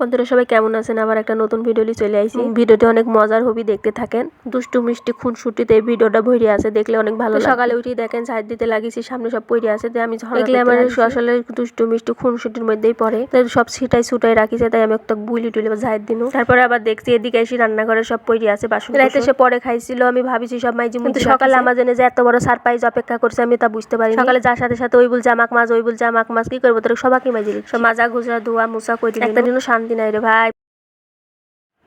বন্ধুরা সবাই কেমন আছেন? আবার একটা নতুন ভিডিও নিয়ে চলে আইছি। ভিডিওটি অনেক মজার হবি দেখতে থাকেন। দুষ্টু মিষ্টি খুনসুটিতে এই ভিডিওটা ভরে আছে দেখলে অনেক ভালো লাগে। সকালে উঠে দেখেন ঝাড় দিতে লাগিয়েছি সামনে সব পড়ে আছে তাই আমি দেখলে আমার আসলে দুষ্টু মিষ্টি খুনসুটির মধ্যেই পড়ে। তাই সব ছিটাই ছুটাই রাখিছে তাই আমি একটা বুলি টুলি ঝাড় দিনু। তারপরে আবার দেখছি এদিকে এসে রান্নাঘরে সব পড়ে আছে বাসন রাইতে সে পরে খাইছিল আমি ভাবিছি সব মাইজি কিন্তু সকালে আমার জন্য যে এত বড় সারপ্রাইজ অপেক্ষা করছে আমি তা বুঝতে পারি সকালে যার সাথে সাথে ওই বলছে আমাক মাছ ওই বলছে আমাক মাছ কি করব? তোর সবাইকে মাইজি সব মাজা গুজরা ধোয়া মুসা করে একটা দিনও শান্তি নাই রে ভাই।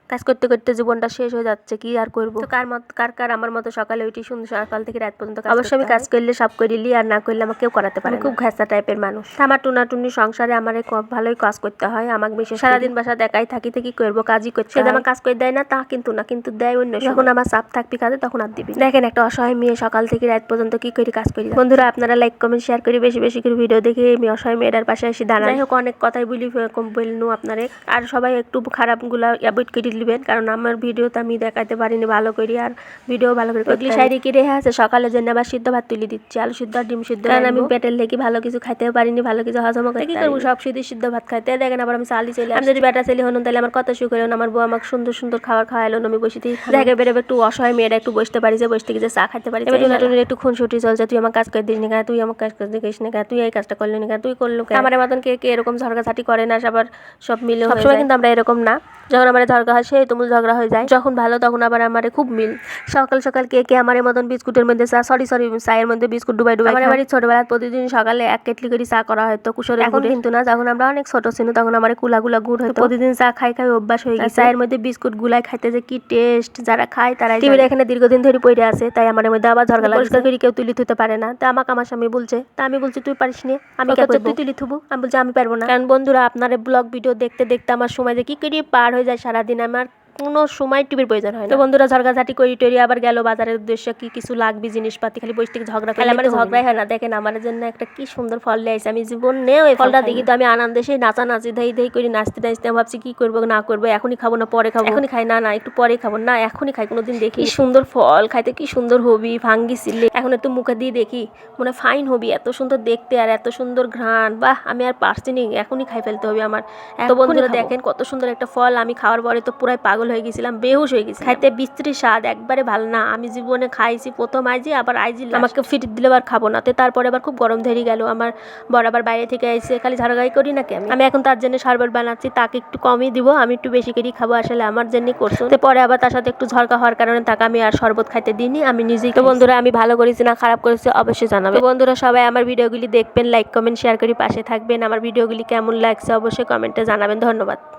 কাজ করতে করতে জীবনটা শেষ হয়ে যাচ্ছে কি আর করব? তো কার মত কার কার আমার মতো সকালে উঠি সুন্দর সকাল থেকে রাত পর্যন্ত কাজ অবশ্যই আমি কাজ করলে সব করিলি আর না করলে আমাকে কেউ করাতে পারে আমি খুব ঘেঁচা টাইপের মানুষ। আমার টুনা টুনি সংসারে আমার ভালোই কাজ করতে হয় আমাকে বেশি সারাদিন বাসা দেখাই থাকি থেকে করব কাজই করতে সে আমার কাজ করে দেয় না তা কিন্তু না কিন্তু দেয় অন্য যখন আমার চাপ থাকবি কাজে তখন আর দিবি দেখেন একটা অসহায় মেয়ে সকাল থেকে রাত পর্যন্ত কি করি কাজ করি বন্ধুরা আপনারা লাইক কমেন্ট শেয়ার করি বেশি বেশি করে ভিডিও দেখে আমি অসহায় মেয়েটার পাশে এসে দাঁড়াই হোক অনেক কথাই বলি কম বলনু আপনারে। আর সবাই একটু খারাপগুলা অ্যাভয়েড করে দিবেন কারণ আমার ভিডিওতে আমি দেখাতে পারিনি ভালো করি আর ভিডিও ভালো করে ওগুলি সাইডে কি রেখে আছে সকালের জন্য আবার সিদ্ধ ভাত তুলে দিচ্ছি আলু সিদ্ধ আর ডিম সিদ্ধ কারণ আমি পেটের লেগে ভালো কিছু খাইতে পারিনি ভালো কিছু হজম করতে কি করব সব সিদ্ধ সিদ্ধ ভাত খাইতে দেখেন আবার আমি চালি চলে আমি যদি বেটা ছেলে হনুন তাহলে আমার কত সুখ হলো আমার বউ আমাকে সুন্দর সুন্দর খাবার খাওয়াইলো আমি বসে থেকে। দেখে বেরোবে একটু অসহায় মেয়েরা একটু বসতে পারি যে বসতে গিয়ে চা খাইতে পারি এবার টুনাটুনির একটু খুনসুটি চলছে তুই আমার কাজ করে দিস না তুই আমার কাজ করে দিস না তুই এই কাজটা করলি না তুই করল আমার মতন কে কে এরকম ঝগড়াঝাটি করে না সবার সব মিলে সবসময় কিন্তু আমরা এরকম না। যখন আমার ঝগড়া হয় সেই তুমুল ঝগড়া হয়ে যায়। যখন ভালো তখন আবার আমার খুব মিল। সকাল সকাল কে কে আমার মতন বিস্কুটের মধ্যে চা সরি সরি চায়ের মধ্যে বিস্কুট ডুবাই ডুবাই আমার বাড়ি ছোটবেলায় প্রতিদিন সকালে এক কেটলি করে চা করা হয়তো কুশোরের এখন কিন্তু না যখন আমরা অনেক ছোট ছিল তখন আমার কুলা গুলা গুড় হতো। প্রতিদিন চা খাই খাই অভ্যাস হয়ে গেছে। চায়ের মধ্যে বিস্কুট গুলাই খাইতে যে কি টেস্ট যারা খায় তারা টিভির এখানে দীর্ঘদিন ধরে পড়ে আছে তাই আমার মধ্যে আবার ঝগড়া পরিষ্কার করে কেউ তুলি থুতে পারে না। তা আমাকে আমার স্বামী বলছে তা আমি বলছি তুই পারিস নি? আমি তুই তুলি থুবু আমি বলছি আমি পারব না। কারণ বন্ধুরা আপনার ব্লগ ভিডিও দেখতে দেখতে আমার সময় যে কি করে পার হয়ে যায় সারাদিন। আমার কোনো সময় টিভির প্রয়োজন হয় না। তো বন্ধুরা ঝগড়াঝাটি করি টরি আবার গেল বাজারের উদ্দেশ্যে কি কিছু লাগবে জিনিসপাতি খালি বসে থেকে ঝগড়া করে আমার ঝগড়াই হয় না। দেখেন আমার জন্য একটা কি সুন্দর ফল নিয়ে আসছে আমি জীবনেও এই ফলটা দেখি তো আমি আনন্দে সেই নাচা নাচি ধাই ধাই করে নাচতে নাচতে ভাবছি কি করব না করব এখনই খাব না পরে খাব? এখনই খাই না না একটু পরে খাব। না এখনই খাই কোনোদিন দেখি সুন্দর ফল খাইতে কি সুন্দর হবি ভাঙ্গি সিলে এখন একটু মুখে দিয়ে দেখি মনে ফাইন হবি এত সুন্দর দেখতে আর এত সুন্দর ঘ্রাণ। বাহ আমি আর পারছি নি এখনই খাই ফেলতে হবে আমার। এত বন্ধুরা দেখেন কত সুন্দর একটা ফল আমি খাওয়ার পরে তো পুরাই পাগল হয়ে গেছিলাম বেহুশ হয়ে গেছি খাইতে বিস্তৃত স্বাদ একবারে ভালো না। আমি জীবনে খাইছি প্রথম আইজি আবার আইজি আমাকে ফিট দিলে আবার খাব না। তো তারপরে আবার খুব গরম ধরে গেল। আমার বড় আবার বাইরে থেকে এসে খালি ঝাড়গাই করি নাকি আমি? আমি এখন তার জন্য শরবত বানাচ্ছি তাকে একটু কমই দিব আমি একটু বেশি করেই খাব আসলে আমার জন্যই করছ। তো পরে আবার তার সাথে একটু ঝরকা হওয়ার কারণে তাকে আমি আর শরবত খাইতে দিইনি আমি নিজেই তো বন্ধুরা আমি ভালো করেছি না খারাপ করেছি অবশ্যই জানাবে। বন্ধুরা সবাই আমার ভিডিওগুলি দেখবেন লাইক কমেন্ট শেয়ার করে পাশে থাকবেন। আমার ভিডিওগুলি কেমন লাগছে অবশ্যই কমেন্টে জানাবেন। ধন্যবাদ।